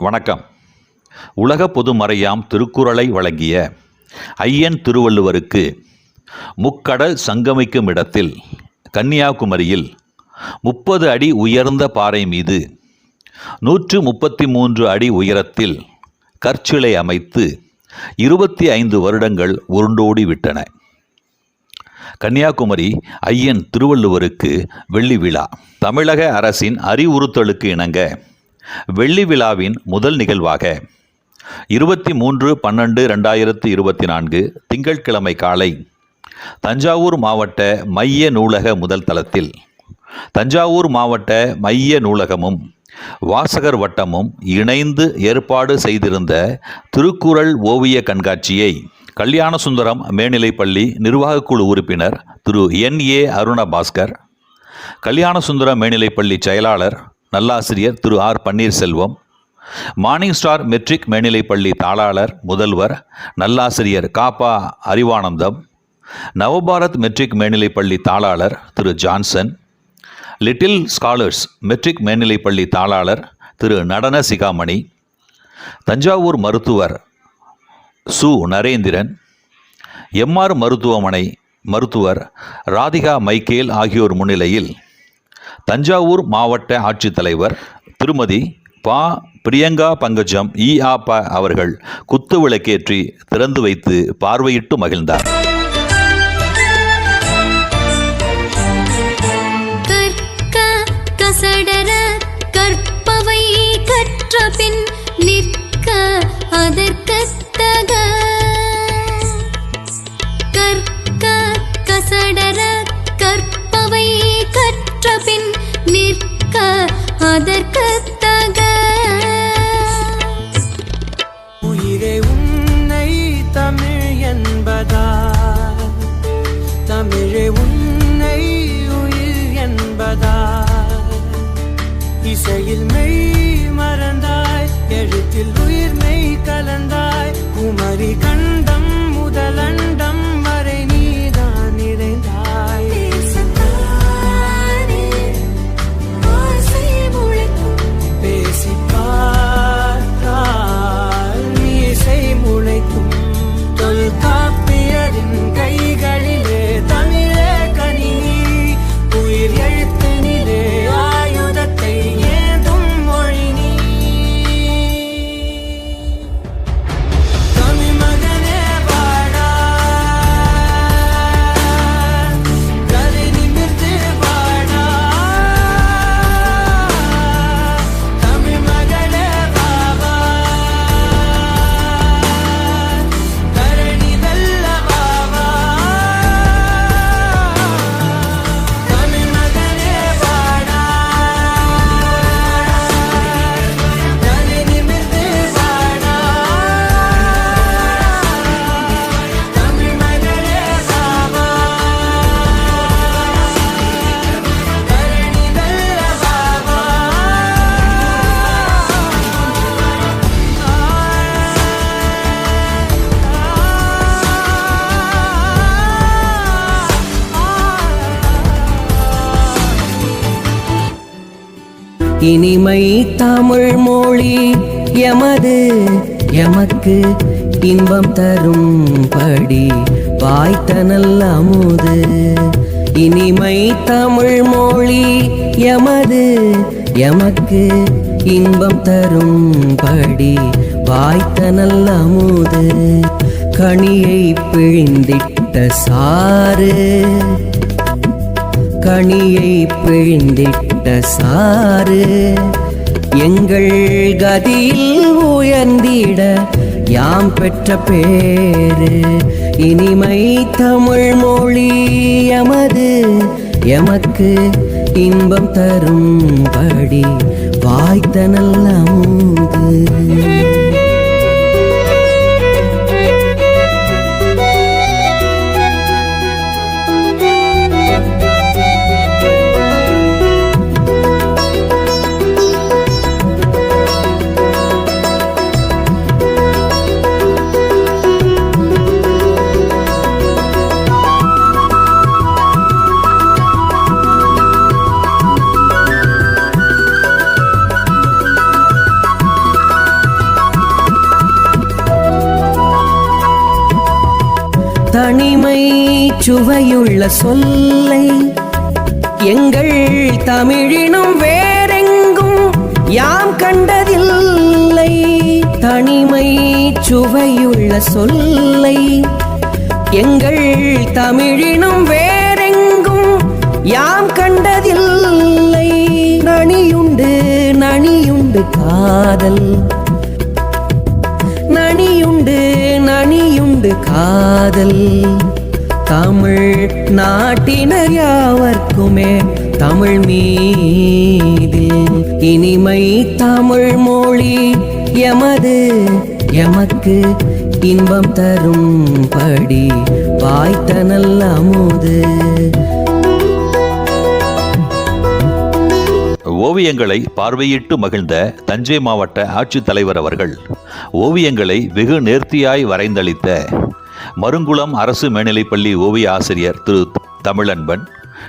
வணக்கம். உலக பொதுமறையாம் திருக்குறளை வழங்கிய ஐயன் திருவள்ளுவருக்கு முக்கடல் சங்கமிக்கும் இடத்தில் கன்னியாகுமரியில் முப்பது அடி உயர்ந்த பாறை மீது நூற்று முப்பத்தி மூன்று அடி உயரத்தில் கற்சிலை அமைத்து இருபத்தி ஐந்து வருடங்கள் உருண்டோடி விட்டன. கன்னியாகுமரி ஐயன் திருவள்ளுவருக்கு வெள்ளி விழா. தமிழக அரசின் அறிவுறுத்தலுக்கு இணங்க வெள்ளி விழாவின் முதல் நிகழ்வாக இருபத்தி மூன்று பன்னெண்டு ரெண்டாயிரத்து இருபத்தி நான்கு திங்கட்கிழமை காலை தஞ்சாவூர் மாவட்ட மைய நூலக முதல் தளத்தில் தஞ்சாவூர் மாவட்ட மைய நூலகமும் வாசகர் வட்டமும் இணைந்து ஏற்பாடு செய்திருந்த திருக்குறள் ஓவிய கண்காட்சியை கல்யாணசுந்தரம் மேல்நிலைப்பள்ளி நிர்வாகக்குழு உறுப்பினர் திரு என் ஏ அருணபாஸ்கர் கல்யாணசுந்தரம் மேல்நிலைப்பள்ளி செயலாளர் நல்லாசிரியர் Thiru R Panneerselvam morning star matric மேல்நிலைப்பள்ளி தாளாளர் முதல்வர் நல்லாசிரியர் காப்பா அறிவானந்தம் நவபாரத் மெட்ரிக் மேல்நிலைப்பள்ளி தாளாளர் Thiru Johnson little scholars matric மேல்நிலைப்பள்ளி தாளாளர் திரு நடன சிகாமணி தஞ்சாவூர் மருத்துவர் சு. நரேந்திரன் எம்ஆர் மருத்துவமனை மருத்துவர் ராதிகா மைக்கேல் ஆகியோர் முன்னிலையில் தஞ்சாவூர் மாவட்ட ஆட்சித்தலைவர் திருமதி பா பிரியங்கா பங்கஜம் இ ஆ ப அவர்கள் குத்து விளக்கேற்றி திறந்து வைத்து பார்வையிட்டு மகிழ்ந்தார். இனிமை தமிழ் மொழி எமது எமக்கு இன்பம் தரும் படி. வாய்த்தனல் அமுது. இனிமை தமிழ் மொழி எமது எமக்கு இன்பம் தரும் படி. வாய்த்தனல் அமுது. கனியை பிழிந்திட்ட சாறு. கனியை பிழிந்திட்ட சாறு எங்கள் கதியில் உயர்ந்திட யாம் பெற்ற பேரு இனிமை தமிழ் மொழி எமது எமக்கு இன்பம் தரும்படி வாய்த்த நல்ல சுவையுள்ள சொல்லை. எங்கள் தமிழினும் வேறெங்கும் யாம் கண்டதில்லை. தனிமை சுவையுள்ள சொல்லை. எங்கள் தமிழினும் வேறெங்கும் யாம் கண்டதில்லை. நனியுண்டு நனியுண்டு காதல். நனியுண்டு நனியுண்டு காதல். தமிழ் நாட்டினர் யாவர்க்குமே தமிழ் மீதில் இனிமை தமிழ் மொழி எமது எமக்கு இன்பம் தரும்படி வாய்த்த நல்ல அமுது. ஓவியங்களை பார்வையிட்டு மகிழ்ந்த தஞ்சை மாவட்ட ஆட்சித்தலைவர் அவர்கள் ஓவியங்களை வெகு நேர்த்தியாய் வரைந்தளித்த மருங்குளம் அரசு மேல்நிலைப்பள்ளி ஓவிய ஆசிரியர் திரு தமிழன்பன்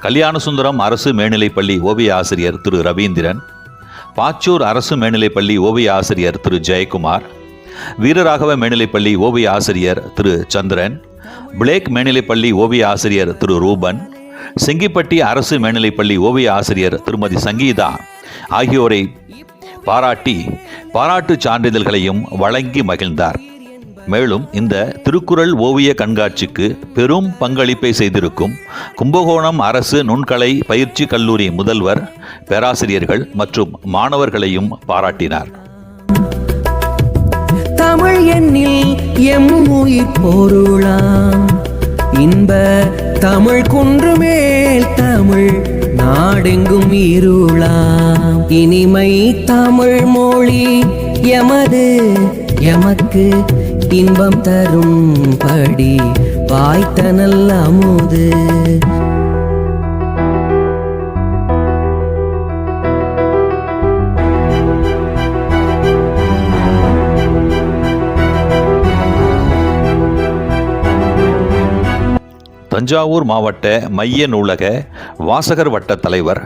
கல்யாணசுந்தரம் அரசு மேல்நிலைப்பள்ளி ஓவிய ஆசிரியர் திரு ரவீந்திரன் பாச்சூர் அரசு மேல்நிலைப்பள்ளி ஓவிய ஆசிரியர் திரு ஜெயக்குமார் வீரராகவ மேல்நிலைப்பள்ளி ஓவிய ஆசிரியர் திரு சந்திரன் பிளேக் மேல்நிலைப்பள்ளி ஓவிய ஆசிரியர் திரு ரூபன் செங்கிப்பட்டி அரசு மேல்நிலைப்பள்ளி ஓவிய ஆசிரியர் திருமதி சங்கீதா ஆகியோரை பாராட்டி பாராட்டுச் சான்றிதழ்களையும் வழங்கி மகிழ்ந்தார். மேலும் இந்த திருக்குறள் ஓவிய கண்காட்சிக்கு பெரும் பங்களிப்பை செய்திருக்கும் கும்பகோணம் அரசு நுண்கலை பயிற்சி கல்லூரி முதல்வர் பேராசிரியர்கள் மற்றும் மாணவர்களையும் பாராட்டினார். தமிழ் எண்ணில் எம் உயிர் பொருளாம். இன்ப தமிழ் குன்று மேல் தமிழ் நாடெங்கும் இருளாம். இனிமை தமிழ் மொழி எமது எமக்கு இன்பம் தரும்படி வாய்த்த நல்ல அமுது. தஞ்சாவூர் மாவட்ட மைய நூலக வாசகர் வட்ட தலைவர்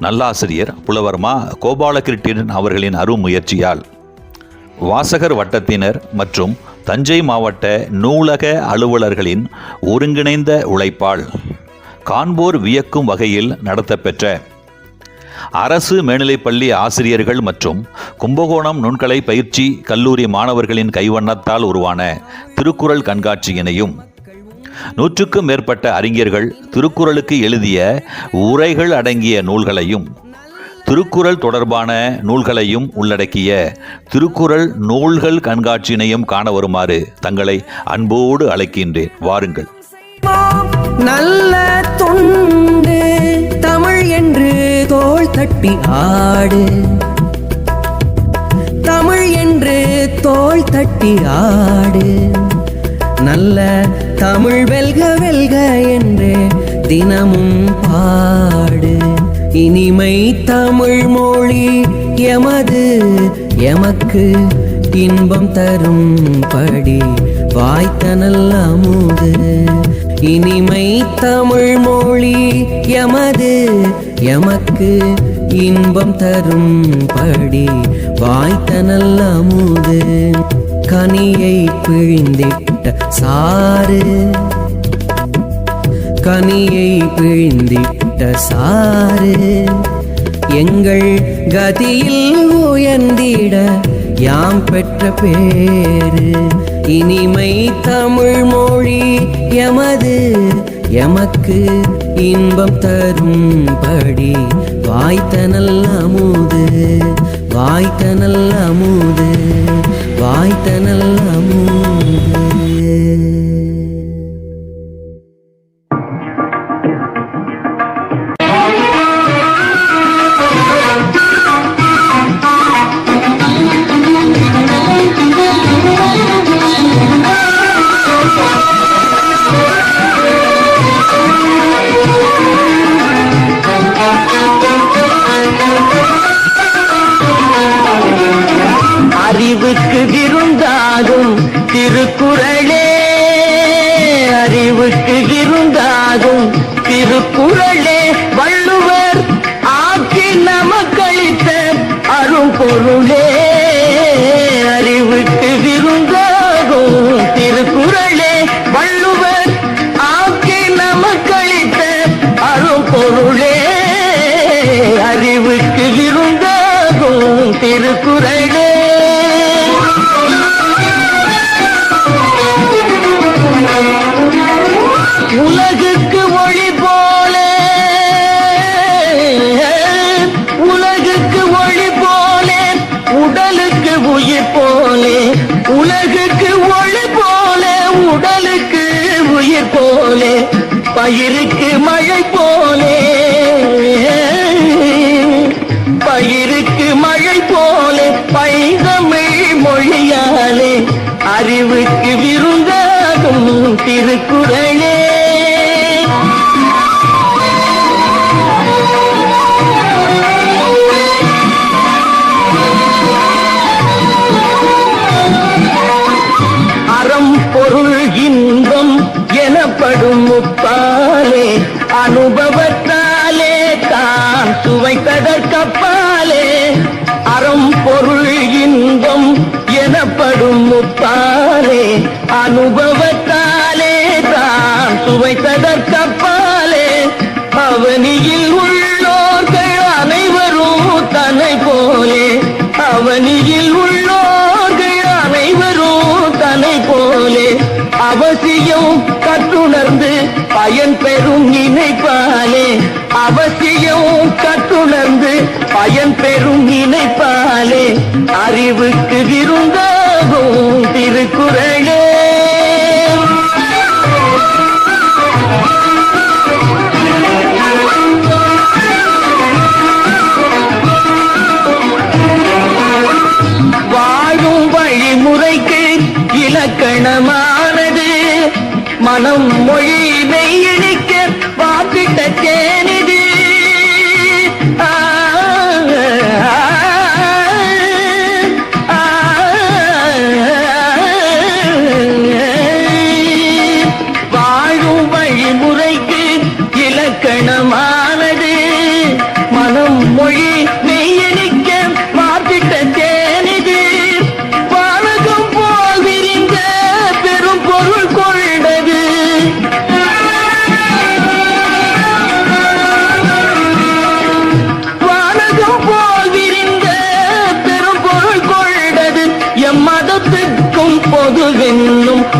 நல்லாசிரியர் புலவர் மா அவர்களின் அவர்களின் அருமுயற்சியால் வாசகர் வட்டத்தினர் மற்றும் தஞ்சை மாவட்ட நூலக அலுவலர்களின் ஒருங்கிணைந்த உழைப்பால் காண்போர் வியக்கும் வகையில் நடத்தப்பெற்ற அரசு மேல்நிலைப்பள்ளி ஆசிரியர்கள் மற்றும் கும்பகோணம் நுண்கலை பயிற்சி கல்லூரி மாணவர்களின் கைவண்ணத்தால் உருவான திருக்குறள் கண்காட்சியினையும் நூற்றுக்கும் மேற்பட்ட அறிஞர்கள் திருக்குறளுக்கு எழுதிய உரைகள் அடங்கிய நூல்களையும் திருக்குறள் தொடர்பான நூல்களையும் உள்ளடக்கிய திருக்குறள் நூல்கள் கண்காட்சியினையும் காண வருமாறு தங்களை அன்போடு அழைக்கின்றேன். வாருங்கள். நல்ல தொண்டு தமிழ் என்று தோல் தட்டி ஆடு. தமிழ் என்று தோல் தட்டி ஆடு. நல்ல தமிழ் வெல்க வெல்க என்று தினமும் பாடு. இனிமை தமிழ் மொழி எமது எமக்கு இன்பம் தரும் படி. வாய்த்தனல் அமுது இனிமை தமிழ் மொழி எமது எமக்கு இன்பம் தரும் படி. வாய்த்தனல் அமுது கனியை பிழிந்திட்ட சாறு. கனியை பிழிந்திட்ட விட்ட சாறு எங்கள் கதியில் உயர்ந்திட யாம் பெற்ற பேரு இனிமை தமிழ் மொழி எமது எமக்கு இன்பம் தரும்படி. வாய்த்த நல்ல அமுது வாய்த்த நல்ல அமுது வாய்த்த நல்ல அமுது. அரும்பொருளே வாயிருக்கு பெரும் நினைப்பாலே அவசியம் கட்டுணர்ந்து பயன் பெரும் நினைப்பாலே அறிவுக்கு விருந்தாகும் திருக்குறளே. வாழும் வழிமுறைக்கு இலக்கணமானது. மனம் மொழி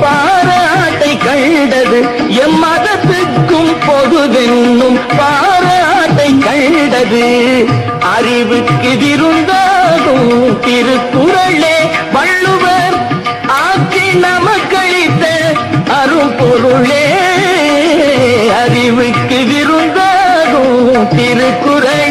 பாராட்டை கண்டது எம் மதத்துக்கும் பொதுவென்னும் பாராட்டை கண்டது. அறிவுக்கு திருந்தாகும் திருக்குறளே வள்ளுவர் ஆக்கி நமக்களித்த அரும்பொருளே அறிவுக்கு விருந்தாகும் திருக்குறள்